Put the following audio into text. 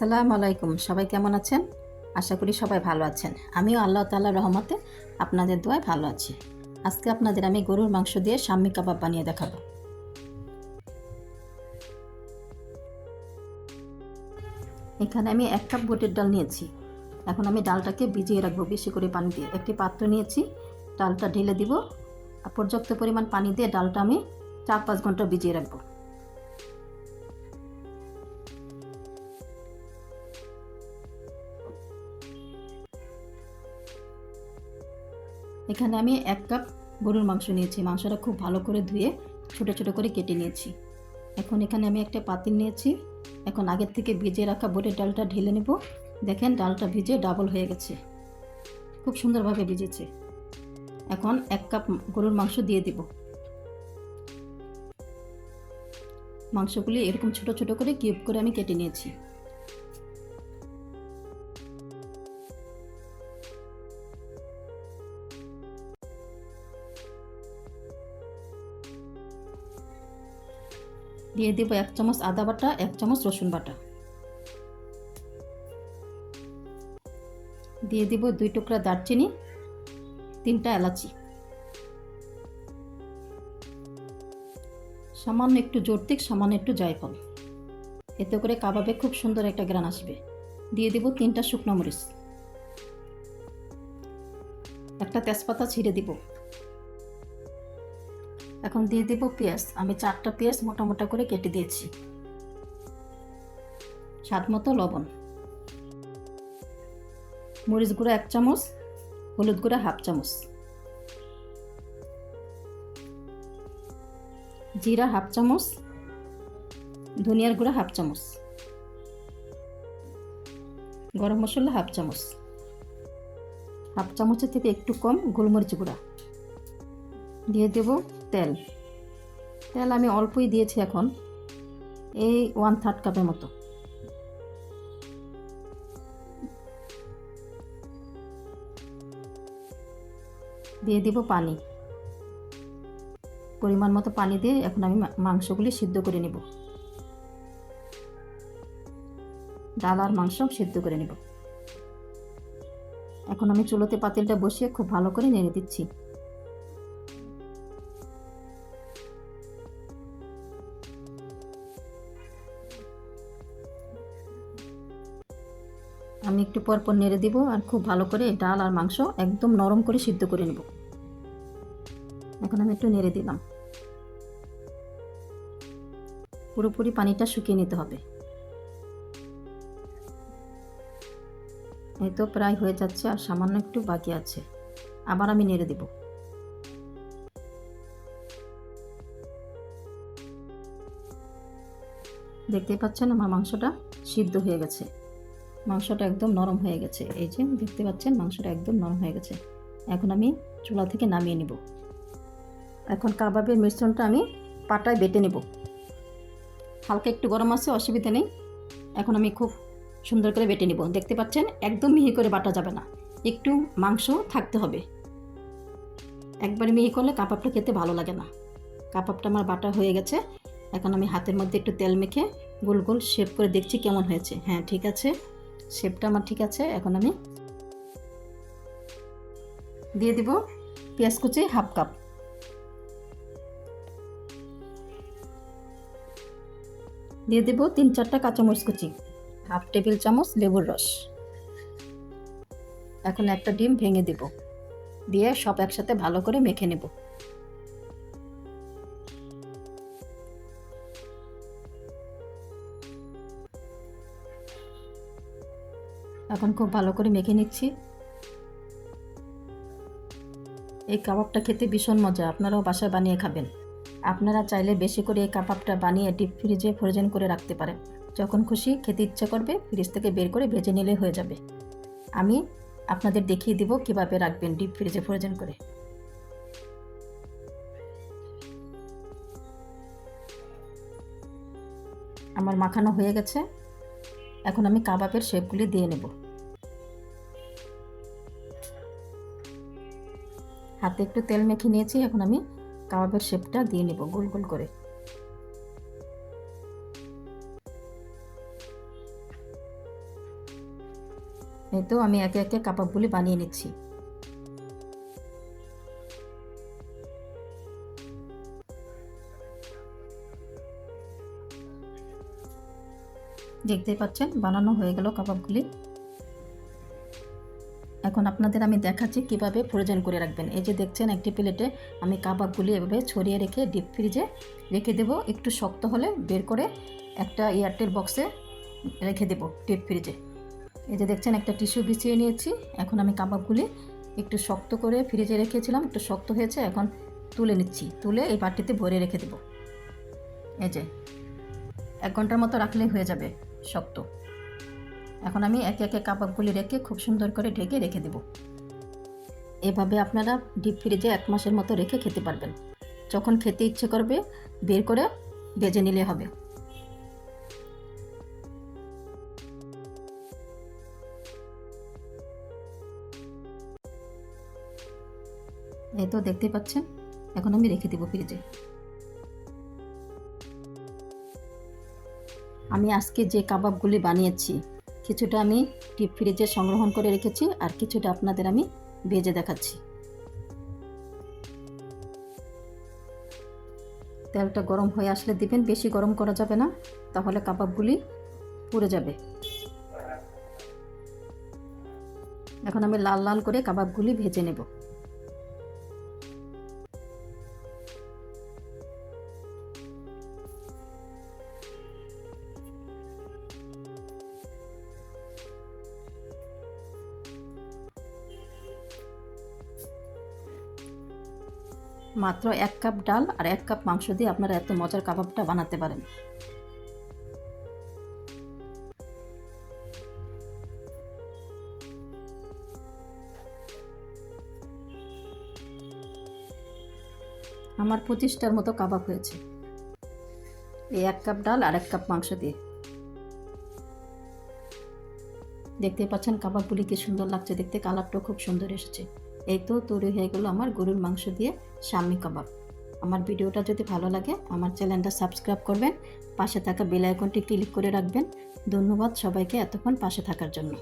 আসসালামু আলাইকুম। সবাই কেমন আছেন? আশা করি সবাই ভালো আছেন। আমিও আল্লাহ তাল্লাহ রহমতে আপনাদের দোয়ায় ভালো আছি। আজকে আপনাদের আমি গরুর মাংস দিয়ে শাম্মি কাবাব বানিয়ে দেখাবো। এখানে আমি এক কাপ বুটের ডাল নিয়েছি। এখন আমি ডালটাকে ভিজিয়ে রাখব বেশি করে পানি দিয়ে। একটি পাত্র নিয়েছি। ডালটা ঢেলে দিব। পর্যাপ্ত পরিমাণ পানি দিয়ে ডালটা আমি চার পাঁচ ঘণ্টা ভিজিয়ে রাখব। এখানে আমি এক কাপ গরুর মাংস নিয়েছি। মাংসটা খুব ভালো করে ধুয়ে ছোটো ছোটো করে কেটে নিয়েছি। এখন এখানে আমি একটা পাতিল নিয়েছি। এখন আগের থেকে ভিজে রাখা বোটের ডালটা ঢেলে নেব। দেখেন ডালটা ভিজে ডাবল হয়ে গেছে। খুব সুন্দরভাবে ভিজেছে। এখন এক কাপ গরুর মাংস দিয়ে দিব। মাংসগুলি এরকম ছোট ছোট করে কিউব করে আমি কেটে নিয়েছি। দিয়ে দেবো এক চামচ আদা বাটা, এক চামচ রসুন বাটা। দিয়ে দিব দুই টুকরা দারচিনি, তিনটা এলাচি। সামান্য একটু জোরতিক সামান্য একটু জায়ফল। এতে করে কাবাবে খুব সুন্দর একটা গ্রান আসবে। দিয়ে দিব তিনটা শুকনো মরিচ। একটা তেজপাতা ছিঁড়ে দিব। এখন দিয়ে দেব পেঁয়াজ। আমি চারটা পেঁয়াজ মোটা মোটা করে কেটে দিয়েছি। স্বাদ মতো লবণ। মরিচ গুঁড়া এক চামচ, হলুদ গুঁড়া হাফ চামচ। জিরা হাফ চামচ, ধনিয়ার গুঁড়া হাফ চামচ। গরম মশলা হাফ চামচ। হাফ চামচের থেকে একটু কম গোলমরিচ গুঁড়া। দিয়ে দেব তেল। তেল আমি অল্পই দিয়েছি এখন, এই ওয়ান থার্ড কাপের মতো। দিয়ে দিব পানি। পরিমাণ মতো পানি দিয়ে এখন আমি মাংসগুলি সিদ্ধ করে নেব। ডাল আর মাংস সিদ্ধ করে নেব। এখন আমি চুলোতে পাতিলটা বসিয়ে খুব ভালো করে নেড়ে দিচ্ছি। একটু পর পর নেড়ে দিব আর খুব ভালো করে ডাল আর মাংস একদম নরম করে সিদ্ধ করে নেব। এখন আমি একটু নেড়ে দিলাম। পুরোপুরি পানিটা শুকিয়ে নিতে হবে। এই তো প্রায় হয়ে যাচ্ছে আর সামান্য একটু বাকি আছে। আবার আমি নেড়ে দিব। দেখতে পাচ্ছেন আমার মাংসটা সিদ্ধ হয়ে গেছে। মাংসটা একদম নরম হয়ে গেছে। এই যে দেখতে পাচ্ছেন মাংসটা একদম নরম হয়ে গেছে। এখন আমি চুলা থেকে নামিয়ে নিব। এখন কাবাবের মিশ্রণটা আমি পাটায় বেটে নেব। হালকা একটু গরম আছে, অসুবিধা নেই। এখন আমি খুব সুন্দর করে বেটে নিব। দেখতে পাচ্ছেন একদম মিহি করে বাটা যাবে না। একটু মাংস থাকতে হবে। একবারে মিহি করলে কাবাবটা খেতে ভালো লাগে না। কাবাবটা আমার বাটা হয়ে গেছে। এখন আমি হাতের মধ্যে একটু তেল মেখে গোল গোল শেপ করে দেখছি কেমন হয়েছে। হ্যাঁ ঠিক আছে। শেপটা আমার ঠিক আছে, এখন আমি দিয়ে দিব পেঁয়াজ কুচি হাফ কাপ। দিয়ে দেব তিন চারটা কাঁচামরিচ কুচি, হাফ টেবিল চামচ লেবুর রস। এখন একটা ডিম ভেঙে দেব, দিয়ে সব একসাথে ভালো করে মেখে নেব। এখন খুব ভালো করে মেখে নিচ্ছি। এই কাবাবটা খেতে ভীষণ মজা, আপনারাও বাসায় বানিয়ে খাবেন। আপনারা চাইলে বেশি করে এই কাবাবটা বানিয়ে ডিপ ফ্রিজে ফ্রোজেন করে রাখতে পারেন। যখন খুশি খেতে ইচ্ছা করবে ফ্রিজ থেকে বের করে ভেজে নিলে হয়ে যাবে। আমি আপনাদের দেখিয়ে দিব কীভাবে রাখবেন ডিপ ফ্রিজে ফ্রোজেন করে। আমার মাখানো হয়ে গেছে। এখন আমি কাবাবের শেপগুলি দিয়ে নেব। হাতে একটু তেল মেখে নিয়েছি, এখন আমি কাবাবের শেপটা দিয়ে নেব গোল গোল করে। এই তো আমি একে একে কাবাবগুলি বানিয়ে নিচ্ছি। দেখতেই পাচ্ছেন, বানানো হয়ে গেল কাবাবগুলি। এখন আপনাদের আমি দেখাচ্ছি কীভাবে ফ্রোজেন করে রাখবেন। এই যে দেখছেন, একটি প্লেটে আমি কাবাবগুলি এভাবে ছড়িয়ে রেখে ডিপ ফ্রিজে রেখে দেব। একটু শক্ত হলে বের করে একটা এয়ারটেল বক্সে রেখে দেব ডিপ ফ্রিজে এই যে দেখছেন, একটা টিস্যু বিছিয়ে নিয়েছি। এখন আমি কাবাবগুলি একটু শক্ত করে ফ্রিজে রেখেছিলাম, একটু শক্ত হয়েছে, এখন তুলে নিচ্ছি। তুলে এই বাটিতে ভরে রেখে দেব। এই যে, এক ঘণ্টার মতো রাখলেই হয়ে যাবে। শক্ত। এখন আমি একে একে কাবাবগুলি রেখে খুব সুন্দর করে ঢেকে রেখে দেব। এভাবে আপনারা ডিপ ফ্রিজে এক মাসের মতো রেখে খেতে পারবেন। যখন খেতে ইচ্ছে করবে, বের করে ভেজে নিলে হবে। এই তো দেখতে পাচ্ছেন, এখন আমি রেখে দেবো ফ্রিজে আমি আজকে যে কাবাবগুলি বানিয়েছি, কিছুটা আমি ডিপ ফ্রিজে সংগ্রহণ করে রেখেছি আর কিছুটা আপনাদের আমি ভেজে দেখাচ্ছি। তেলটা গরম হয়ে আসলে দিবেন, বেশি গরম করা যাবে না, তাহলে কাবাবগুলি পুড়ে যাবে। এখন আমি লাল লাল করে কাবাবগুলি ভেজে নেব। মাত্র এক কাপ ডাল আর এক কাপ মাংস দিয়ে আপনারা এত মজার কাবাবটা বানাতে পারেন। আমার পঁচিশটার মতো কাবাব হয়েছে। এই এক কাপ ডাল আর এক কাপ মাংস দিয়ে। দেখতে পাচ্ছেন কাবাবগুলি কি সুন্দর লাগছে, দেখতে কালারটাও খুব সুন্দর এসেছে। এই তো তৈরি হয়ে গেল আমার গরুর মাংস দিয়ে শামি কাবাব। আমার ভিডিওটা যদি ভালো লাগে, আমার চ্যানেলটা সাবস্ক্রাইব করবেন, পাশে থাকা বেল আইকনটি ক্লিক করে রাখবেন। ধন্যবাদ সবাইকে এতক্ষণ পাশে থাকার জন্য।